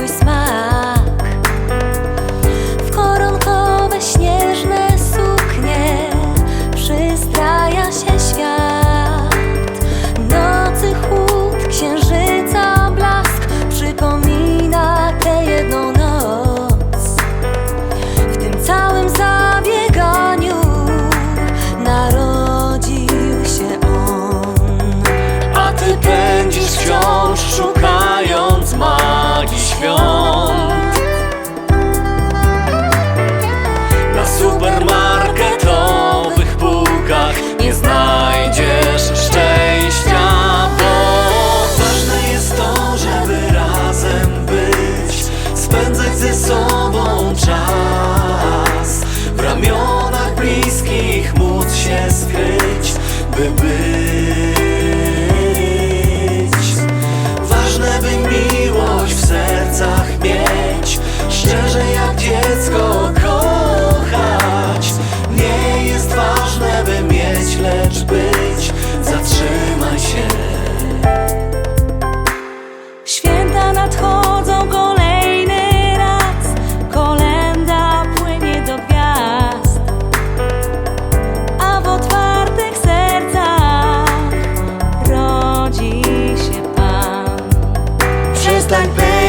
we smile. By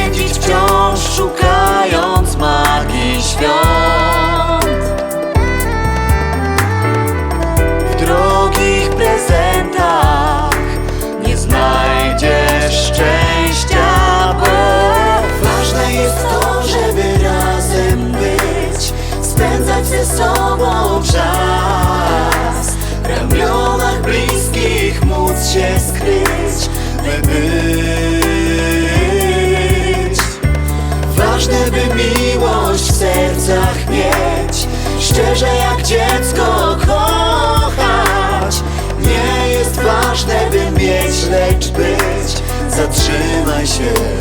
pędzić wciąż szukając magii świąt. W drogich prezentach nie znajdziesz szczęścia, bo Ważne jest to, żeby razem być Spędzać ze sobą czas. W ramionach bliskich móc się skryć By być w sercach mieć. Szczerze jak dziecko kochać. Nie jest ważne by mieć, lecz być. Zatrzymaj się.